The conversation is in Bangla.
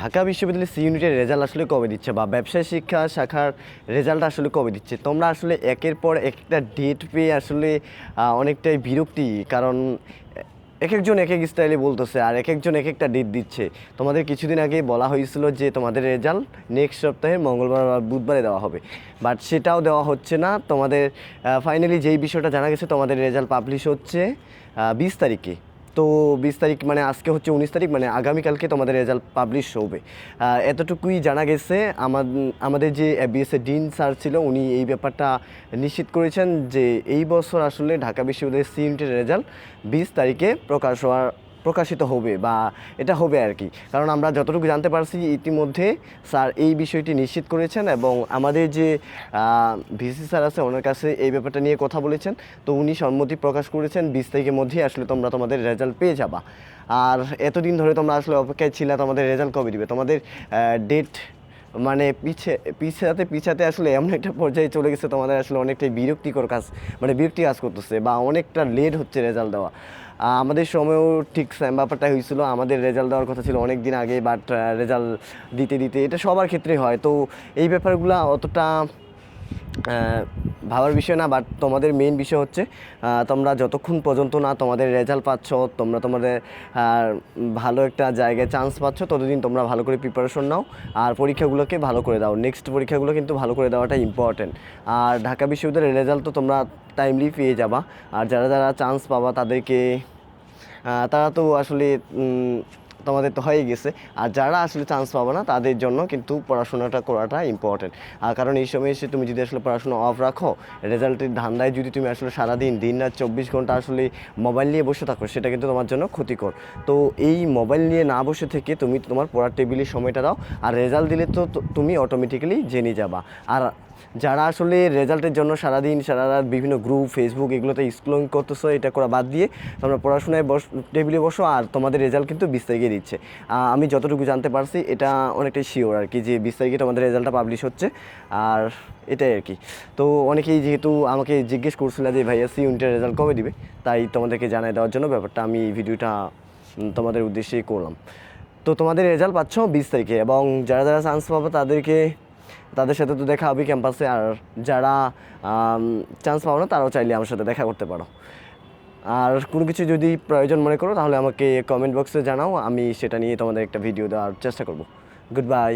ঢাকা বিশ্ববিদ্যালয়ের সি ইউনিটের রেজাল্ট আসলে কবে দিচ্ছে বা ব্যবসায় শিক্ষা শাখার রেজাল্ট আসলে কবে দিচ্ছে? তোমরা আসলে একের পর একটা ডেট পেয়ে আসলে অনেকটাই বিরক্তি, কারণ এক একজন এক এক স্টাইলে বলতেছে আর এক একজন এক একটা ডেট দিচ্ছে। তোমাদের কিছুদিন আগে বলা হয়েছিল যে তোমাদের রেজাল্ট নেক্সট সপ্তাহে মঙ্গলবার বা বুধবারে দেওয়া হবে। বাট সেটাও দেওয়া হচ্ছে না। তোমাদের ফাইনালি যেই বিষয়টা জানা গেছে, তোমাদের রেজাল্ট পাবলিশ হচ্ছে বিশ তারিখে। তো বিশ তারিখ মানে আজকে হচ্ছে উনিশ তারিখ মানে আগামীকালকে তোমাদের রেজাল্ট পাবলিশ হবে। এতটুকুই জানা গেছে। আমাদের যে এবিএসএ ডিন স্যার ছিল, উনি এই ব্যাপারটা নিশ্চিত করেছেন যে এই বছর আসলে ঢাকা বিশ্ববিদ্যালয়ের সিএমটির রেজাল্ট বিশ তারিখে প্রকাশ হওয়ার প্রকাশিত হবে বা এটা হবে আর কি। কারণ আমরা যতটুকু জানতে পারছি ইতিমধ্যে স্যার এই বিষয়টি নিশ্চিত করেছেন এবং আমাদের যে ভিসি স্যার আছে, ওনার কাছে এই ব্যাপারটা নিয়ে কথা বলেছেন। তো উনি সম্মতি প্রকাশ করেছেন, বিশ তারিখের মধ্যেই আসলে তোমরা তোমাদের রেজাল্ট পেয়ে যাবা। আর এতদিন ধরে তোমরা আসলে অপেক্ষায় ছিলা, তোমাদের রেজাল্ট কবে দিবে? তোমাদের ডেট মানে পিছে, পিছাতে পিছাতে আসলে এমন একটা পর্যায়ে চলে গেছে, তোমাদের আসলে অনেকটাই বিরক্তিকর কাজ মানে বিরক্তি কাজ করতেছে বা অনেকটা লেট হচ্ছে রেজাল্ট দেওয়া। আমাদের সময়ও ঠিক সেম ব্যাপারটা হয়েছিল। আমাদের রেজাল্ট দেওয়ার কথা ছিল অনেক দিন আগে বাট রেজাল্ট দিতে দিতে এটা সবার ক্ষেত্রে হয়। তো এই ব্যাপারগুলো অতটা ভাবার বিষয় না বাট তোমাদের মেইন বিষয় হচ্ছে তোমরা যতক্ষণ পর্যন্ত না তোমাদের রেজাল্ট পাচ্ছ, তোমরা তোমাদের ভালো একটা জায়গায় চান্স পাচ্ছ, ততদিন তোমরা ভালো করে প্রিপারেশন নাও, আর পরীক্ষাগুলোকে ভালো করে দাও। নেক্সট পরীক্ষাগুলো কিন্তু ভালো করে দেওয়াটা ইম্পর্টেন্ট আর ঢাকা বিশ্ববিদ্যালয়ের রেজাল্ট তো তোমরা টাইমলি পেয়ে যাবা। আর যারা যারা চান্স পাবা তাদেরকে তারা তো আসলে তোমাদের তো হয়ে গেছে। আর যারা আসলে চান্স পাবে না, তাদের জন্য কিন্তু পড়াশোনাটা করাটা ইম্পর্টেন্ট আর কারণ এই সময় এসে তুমি যদি আসলে পড়াশোনা অফ রাখো রেজাল্টের ধান্দায় যদি তুমি আসলে সারাদিন দিন রাত চব্বিশ ঘণ্টা আসলে মোবাইল নিয়ে বসে থাকো, সেটা কিন্তু তোমার জন্য ক্ষতিকর। তো এই মোবাইল নিয়ে না বসে থেকে তুমি তোমার পড়ার টেবিলে সময়টা দাও, আর রেজাল্ট দিলে তো তুমি অটোমেটিক্যালি জেনে যাবা। আর যারা আসলে রেজাল্টের জন্য সারাদিন, সারা রাত বিভিন্ন গ্রুপ ফেসবুক এগুলোতে স্ক্রলিং করতেছো, এটা করা বাদ দিয়ে তোমরা পড়াশোনায় বস টেবিলে বসো আর তোমাদের রেজাল্ট কিন্তু বিশ তারিখে দিচ্ছে আমি যতটুকু জানতে পারছি, এটা অনেকটাই শিওর আর কি যে বিশ তারিখে তোমাদের রেজাল্টটা পাবলিশ হচ্ছে। আর এটাই আর কি। তো অনেকেই যেহেতু আমাকে জিজ্ঞেস করছিল যে, ভাইয়া সি ইউনিটের রেজাল্ট কবে দিবে? তাই তোমাদেরকে জানাই দেওয়ার জন্য ব্যাপারটা আমি এই ভিডিওটা তোমাদের উদ্দেশ্যেই করলাম। তো তোমাদের রেজাল্ট পাচ্ছ বিশ তারিখে এবং যারা যারা চান্স পাবো তাদেরকে তাদের সাথে তো দেখা হবে ক্যাম্পাসে, আর যারা চান্স পাও না, তারাও চাইলে আমার সাথে দেখা করতে পারো। আর কোনো কিছু যদি প্রয়োজন মনে করো, তাহলে আমাকে কমেন্ট বক্সে জানাও, আমি সেটা নিয়ে তোমাদের একটা ভিডিও দেওয়ার চেষ্টা করব। Good bye